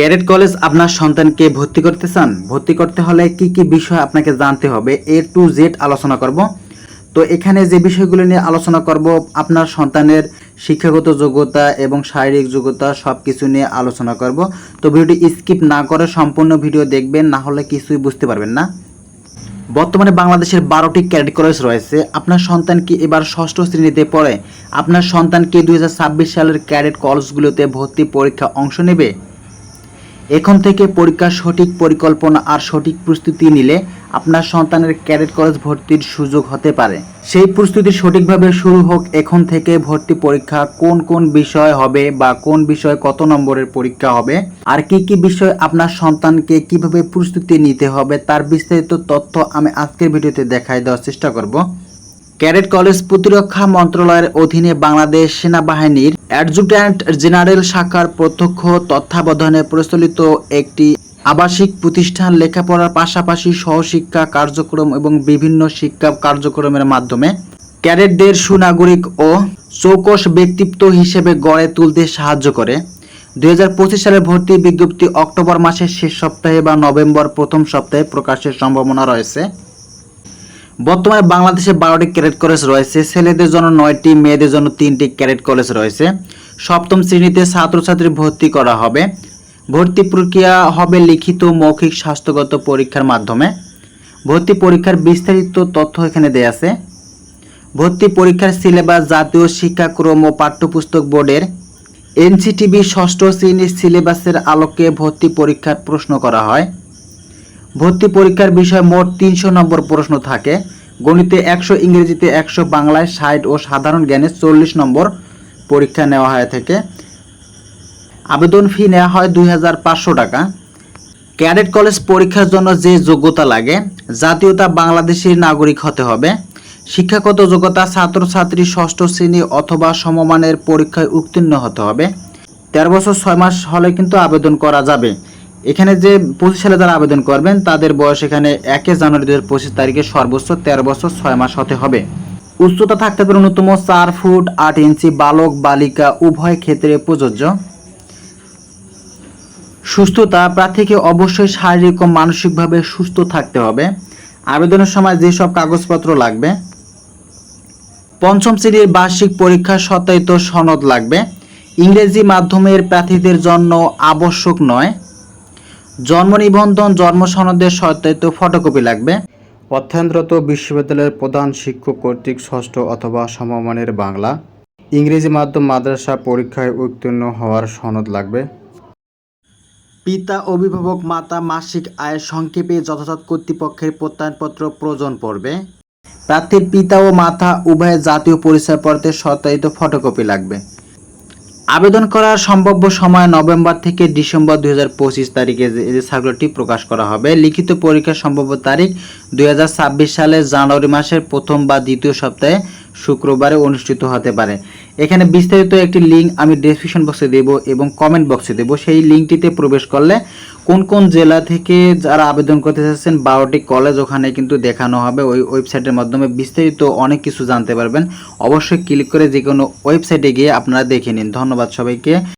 Cadet college আপনার সন্তানকে ভর্তি করতে চান? ভর্তি করতে হলে কি কি বিষয় আপনাকে জানতে হবে? এ টু জেড আলোচনা করব। তো এখানে যে বিষয়গুলো নিয়ে আলোচনা করব, আপনার সন্তানের শিক্ষাগত যোগ্যতা এবং শারীরিক যোগ্যতা সব কিছু নিয়ে আলোচনা করব। তো ভিডিওটি স্কিপ না করে সম্পূর্ণ ভিডিও দেখবেন, না হলে কিছুই বুঝতে পারবেন না। বর্তমানে বাংলাদেশের বারোটি ক্যাডেট কলেজ রয়েছে। আপনার সন্তান কি এবার ষষ্ঠ শ্রেণীতে পড়ে? আপনার সন্তান কি দুই হাজার ছাব্বিশ সালের ক্যাডেট কলেজগুলোতে ভর্তি পরীক্ষা অংশ নেবে? এখন থেকে পরীক্ষার সঠিক পরিকল্পনা আর সঠিক প্রস্তুতি নিলে আপনার সন্তানের ক্যাডেট কলেজ ভর্তির সুযোগ হতে পারে। সেই প্রস্তুতি সঠিকভাবে শুরু হোক এখন থেকে ভর্তি পরীক্ষা কোন কোন বিষয় হবে বা কোন বিষয়ে কত নম্বরের পরীক্ষা হবে, আর কি কি বিষয় আপনার সন্তানকে কীভাবে প্রস্তুতি নিতে হবে তার বিস্তারিত তথ্য আমি আজকের ভিডিওতে দেখাই দেওয়ার চেষ্টা করব। ক্যাডেট কলেজ প্রতিরক্ষা মন্ত্রণালয়ের অধীনে বাংলাদেশ সেনাবাহিনীর অ্যাডজুট্যান্ট জেনারেল শাখার প্রত্যক্ষ তত্ত্বাবধানে প্রচলিত একটি আবাসিক প্রতিষ্ঠান লেখাপড়ার পাশাপাশি সহশিক্ষা কার্যক্রম এবং বিভিন্ন শিক্ষা কার্যক্রমের মাধ্যমে ক্যাডেটদের সুনাগরিক ও চৌকস ব্যক্তিত্ব হিসেবে গড়ে তুলতে সাহায্য করে। দু হাজার পঁচিশ সালে ভর্তি বিজ্ঞপ্তি অক্টোবর মাসের শেষ সপ্তাহে বা নভেম্বর প্রথম সপ্তাহে প্রকাশের সম্ভাবনা রয়েছে। বর্তমানে বাংলাদেশে বারোটি ক্যাডেট কলেজ রয়েছে। ছেলেদের জন্য নয়টি, মেয়েদের জন্য তিনটি ক্যাডেট কলেজ রয়েছে। সপ্তম শ্রেণীতে ছাত্রছাত্রী ভর্তি করা হবে। ভর্তি প্রক্রিয়া হবে লিখিত মৌখিক স্বাস্থ্যগত পরীক্ষার মাধ্যমে। ভর্তি পরীক্ষার বিস্তারিত তথ্য এখানে দেয়া আছে। ভর্তি পরীক্ষার সিলেবাস জাতীয় শিক্ষাক্রম ও পাঠ্যপুস্তক বোর্ডের এনসিটিভি ষষ্ঠ শ্রেণির সিলেবাসের আলোকে ভর্তি পরীক্ষার প্রশ্ন করা হয়। ভর্তি পরীক্ষার বিষয় মোট তিনশো নম্বর প্রশ্ন থাকে। গণিতে একশো, ইংরেজিতে একশো, বাংলায় ষাট ও সাধারণ জ্ঞানে চল্লিশ নম্বর পরীক্ষা নেওয়া হয়ে থাকে। আবেদন ফি নেওয়া হয় দুই হাজার পাঁচশো টাকা। ক্যাডেট কলেজ পরীক্ষার জন্য যে যোগ্যতা লাগে জাতীয়তা বাংলাদেশের নাগরিক হতে হবে। শিক্ষাগত যোগ্যতা ছাত্রছাত্রী ষষ্ঠ শ্রেণি অথবা সমমানের পরীক্ষায় উত্তীর্ণ হতে হবে। তেরো বছর ছয় মাস হলে কিন্তু আবেদন করা যাবে। এখানে যে পঁচিশ সালে যারা আবেদন করবেন, তাদের বয়স এখানে একে জানুয়ারি দু হাজার পঁচিশ তারিখে সর্বোচ্চ তেরো বছর ছয় মাস হতে হবে। উচ্চতা থাকতে হবে ন্যূনতম চার ফুট আট ইঞ্চি বালক বালিকা উভয় ক্ষেত্রে প্রযোজ্য। সুস্থতা, প্রার্থীকে অবশ্যই শারীরিক ও মানসিকভাবে সুস্থ থাকতে হবে। আবেদনের সময় যেসব কাগজপত্র লাগবে, পঞ্চম শ্রেণির বার্ষিক পরীক্ষা সত্যায়িত সনদ লাগবে। ইংরেজি মাধ্যমের প্রার্থীদের জন্য আবশ্যক নয়। জন্ম নিবন্ধন জন্ম সনদের সত্যায়িত ফটোকপি লাগবে। অধ্যয়নরত বিশ্ববিদ্যালয়ের প্রধান শিক্ষক কর্তৃক ষষ্ঠ অথবা সমমানের বাংলা। ইংরেজি মাধ্যম মাদ্রাসা পরীক্ষায় উত্তীর্ণ হওয়ার সনদ লাগবে। পিতা অভিভাবক মাতা মাসিক আয়ের সংক্ষেপে যথাযথ কর্তৃপক্ষের প্রত্যয়নপত্র প্রয়োজন পড়বে। প্রার্থীর পিতা ও মাতা উভয়ের জাতীয় পরিচয়পত্রের সত্যায়িত ফটোকপি লাগবে। আবেদন করার সম্ভাব্য সময় নভেম্বর থেকে ডিসেম্বর দুই হাজার পঁচিশ তারিখে যে সার্কুলারটি প্রকাশ করা হবে। লিখিত পরীক্ষার সম্ভাব্য তারিখ দুই সালের জানুয়ারি মাসের প্রথম বা দ্বিতীয় সপ্তাহে শুক্রবারে অনুষ্ঠিত হতে পারে। এখানে বিস্তারিত একটি লিঙ্ক আমি ডেসক্রিপশন বক্সে দেব এবং কমেন্ট বক্সে দেব। সেই লিঙ্কটিতে প্রবেশ করলে কোন কোন জেলা থেকে যারা আবেদন করতে চাচ্ছেন, বারোটি কলেজ ওখানে কিন্তু দেখানো হবে। ওই ওয়েবসাইটের মাধ্যমে বিস্তারিত অনেক কিছু জানতে পারবেন। অবশ্যই ক্লিক করে যে কোনো ওয়েবসাইটে গিয়ে আপনারা দেখে নিন। ধন্যবাদ সবাইকে।